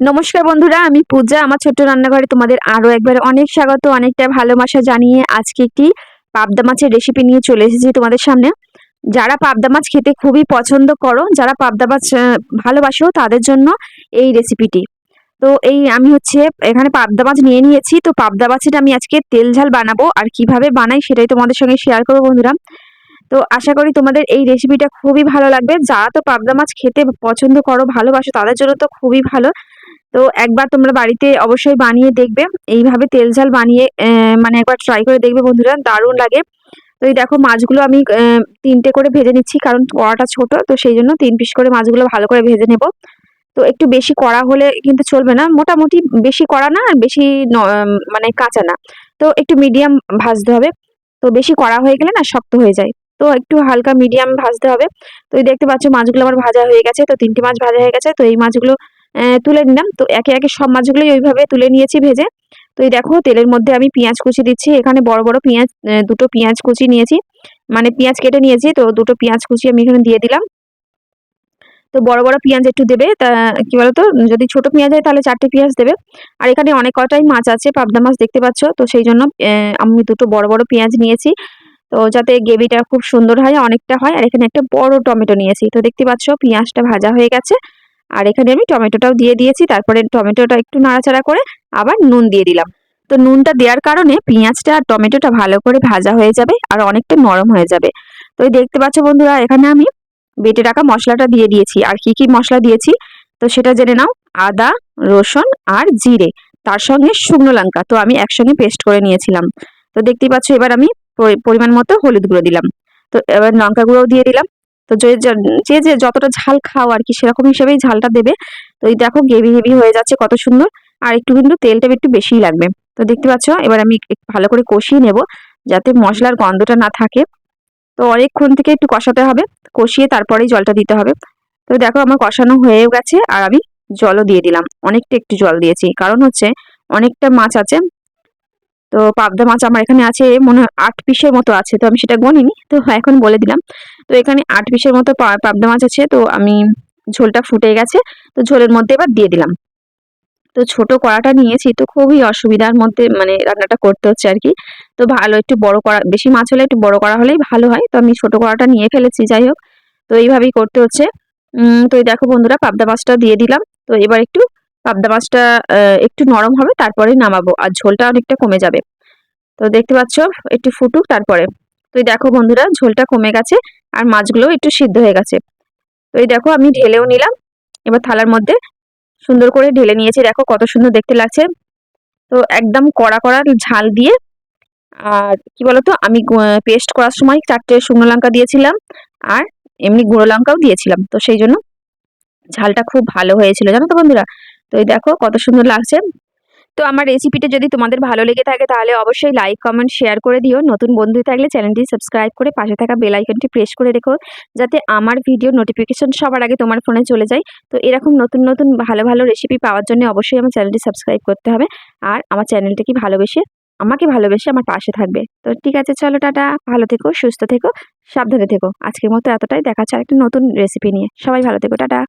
নমস্কার বন্ধুরা, আমি পূজা, আমার ছোট্ট রান্নাঘরে তোমাদের আরও একবার অনেক স্বাগত, অনেকটা ভালোবাসা জানিয়ে আজকে একটি পাবদা মাছের রেসিপি নিয়ে চলে এসেছি তোমাদের সামনে। যারা পাবদা মাছ খেতে খুবই পছন্দ করো, যারা পাবদা মাছ ভালোবাসো, তাদের জন্য এই রেসিপিটি তো এই আমি হচ্ছে, এখানে পাবদা মাছ নিয়ে নিয়েছি, তো পাবদা মাছের আমি আজকে তেল ঝাল বানাবো আর কীভাবে বানাই সেটাই তোমাদের সঙ্গে শেয়ার করব বন্ধুরা। তো আশা করি তোমাদের এই রেসিপিটা খুবই ভালো লাগবে। যারা তো পাবদা মাছ খেতে পছন্দ করো, ভালোবাসো, তাদের জন্য তো খুবই ভালো। তো একবার তোমরা বাড়িতে অবশ্যই বানিয়ে দেখবে। এইভাবে তেল ঝাল বানিয়ে মানে একবার ট্রাই করে দেখবে বন্ধুরা, দারুণ লাগে। তো এই দেখো মাছগুলো আমি তিনটে করে ভেজে নিচ্ছি, কারণ কড়াটা ছোট, তো সেই জন্য তিন পিস করে মাছগুলো ভালো করে ভেজে নেব। তো একটু বেশি কড়া হলে কিন্তু চলবে না, মোটামুটি বেশি কড়া না, আর বেশি মানে কাঁচা না। তো একটু মিডিয়াম ভাজতে হবে। তো বেশি কড়া হয়ে গেলে না শক্ত হয়ে যায়। তো একটু হালকা মিডিয়াম ভাজতে হবে। তো দেখতে পাচ্ছ মাছগুলো আমার ভাজা হয়ে গেছে, তো তিনটে মাছ ভাজা হয়ে গেছে, তো এই মাছগুলো তুলে নিলাম। তো একে একে সব মাছগুলোই ওইভাবে তুলে নিয়েছি ভেজে। তো এই দেখো, তেলের মধ্যে আমি পেঁয়াজ কুচি দিচ্ছি। এখানে বড় বড় পেঁয়াজ দুটো পেঁয়াজ কুচি নিয়েছি। মানে পেঁয়াজ কেটে নিয়েছি, তো দুটো পেঁয়াজ কুচি আমি এখানে দিয়ে দিলাম। তো বড় বড় পেঁয়াজ একটু দেবে, তা কি বলতো, যদি ছোট পেঁয়াজ হয় তাহলে চারটে পেঁয়াজ দেবে। আর এখানে অনেক কটাই মাছ আছে, পাবদা মাছ দেখতে পাচ্ছ। তো সেই জন্য আমি দুটো বড় বড় পেঁয়াজ নিয়েছি। তো যাতে গ্রেভিটা খুব সুন্দর হয়, অনেকটা হয়। আর এখানে একটা বড় টমেটো নিয়েছি। তো দেখতে পাচ্ছ, পেঁয়াজটা ভাজা হয়ে গেছে। আর এখানে আমি টমেটোটাও দিয়ে দিয়েছি, তারপরে টমেটোটা একটু নাড়াচাড়া করে আবার নুন দিয়ে দিলাম। তো নুনটা দেওয়ার কারণে পেঁয়াজটা আর টমেটোটা ভালো করে ভাজা হয়ে যাবে আর অনেকটা নরম হয়ে যাবে। তো দেখতে পাচ্ছ বন্ধুরা, এখানে আমি বেটে রাখা মশলাটা দিয়ে দিয়েছি। আর কি কি মশলা দিয়েছি? তো সেটা জেনে নাও, আদা, রসুন আর জিরে, তার সঙ্গে শুকনো লঙ্কা। তো আমি একসঙ্গে পেস্ট করে নিয়েছিলাম। তো দেখতেই পাচ্ছ, এবার আমি পরিমাণ মতো হলুদ গুঁড়ো দিলাম। তো এবার লঙ্কা গুঁড়োও দিয়ে দিলাম। তো যে যে- যে যতটা ঝাল খাও আর কি সেরকম হিসেবেই ঝালটা দেবে। তো এই দেখো গেভি হেভি হয়ে যাচ্ছে, কত সুন্দর। আর একটু কিন্তু তেলটা একটু বেশিই লাগবে। তো দেখতে পাচ্ছ, এবার আমি ভালো করে কষিয়ে নেব যাতে মশলার গন্ধটা না থাকে। তো অনেকক্ষণ থেকে একটু কষাতে হবে, কষিয়ে তারপরেই জলটা দিতে হবে। তো দেখো আমার কষানো হয়েও গেছে, আর আমি জলও দিয়ে দিলাম। অনেকটা একটু জল দিয়েছি, কারণ হচ্ছে অনেকটা মাছ আছে তো পাবদা মাছ আমার এখানে আছে, মনে হয় আট পিসের মতো আছে, তো আমি সেটা গনিনি, তো এখন বলে দিলাম। তো এখানে আট পিসের মতো পাবদা মাছ আছে, তো আমি ঝোলটা ফুটে গেছে, তো ঝোলের মধ্যে এবার দিয়ে দিলাম। তো ছোট কড়াটা নিয়েছি, তো খুবই অসুবিধার মধ্যে মানে রান্নাটা করতে হচ্ছে আর কি। তো ভালো একটু বড় করা বেশি মাছ হলে একটু বড় করা হলেই ভালো হয়, তো আমি ছোট কড়াটা নিয়ে ফেলেছি, যাই হোক। তো এইভাবেই করতে হচ্ছে। তো দেখো বন্ধুরা, পাবদা মাছটা দিয়ে দিলাম। তো এবার একটু পাবদা মাছটা একটু নরম হবে, তারপরে নামাবো আর ঝোলটা অনেকটা কমে যাবে। তো দেখতে পাচ্ছ, একটু ফুটুক তারপরে। তো দেখো বন্ধুরা, ঝোলটা কমে গেছে আর মাছগুলো একটু সিদ্ধ হয়ে গেছে। তো এই দেখো, আমি ঢেলেও নিলাম। এবার থালার মধ্যে সুন্দর করে ঢেলে নিয়েছি। দেখো কত সুন্দর দেখতে লাগছে। তো একদম কড়া কড়া ঝাল দিয়ে আর কি বলতো, আমি পেস্ট করার সময় চারটে শুকনো লঙ্কা দিয়েছিলাম আর এমনি গুঁড়ো লঙ্কাও দিয়েছিলাম। তো সেই জন্য ঝালটা খুব ভালো হয়েছিল। জানো তো বন্ধুরা তো এই দেখো কত সুন্দর লাগছে। তো আমার রেসিপিটা যদি তোমাদের ভালো লেগে থাকে তাহলে অবশ্যই লাইক কমেন্ট শেয়ার করে দিও। নতুন বন্ধু থাকলে চ্যানেলটি সাবস্ক্রাইব করে পাশে থাকা বেল আইকনটি প্রেস করে রেখো, যাতে আমার ভিডিও নোটিফিকেশন সবার আগে তোমার ফোনে চলে যায়। তো এরকম নতুন নতুন ভালো ভালো রেসিপি পাওয়ার জন্য অবশ্যই আমার চ্যানেলটি সাবস্ক্রাইব করতে হবে। আর আমার চ্যানেলটিকে ভালোবেসে, আমাকে ভালোবেসে আমার পাশে থাকবে। তো ঠিক আছে, চলো টাটা। ভালো থেকো, সুস্থ থেকো, সাবধানে থেকো। আজকের মতো এতটাই। দেখা হচ্ছে একটা নতুন রেসিপি নিয়ে। সবাই ভালো থেকো, টাটা।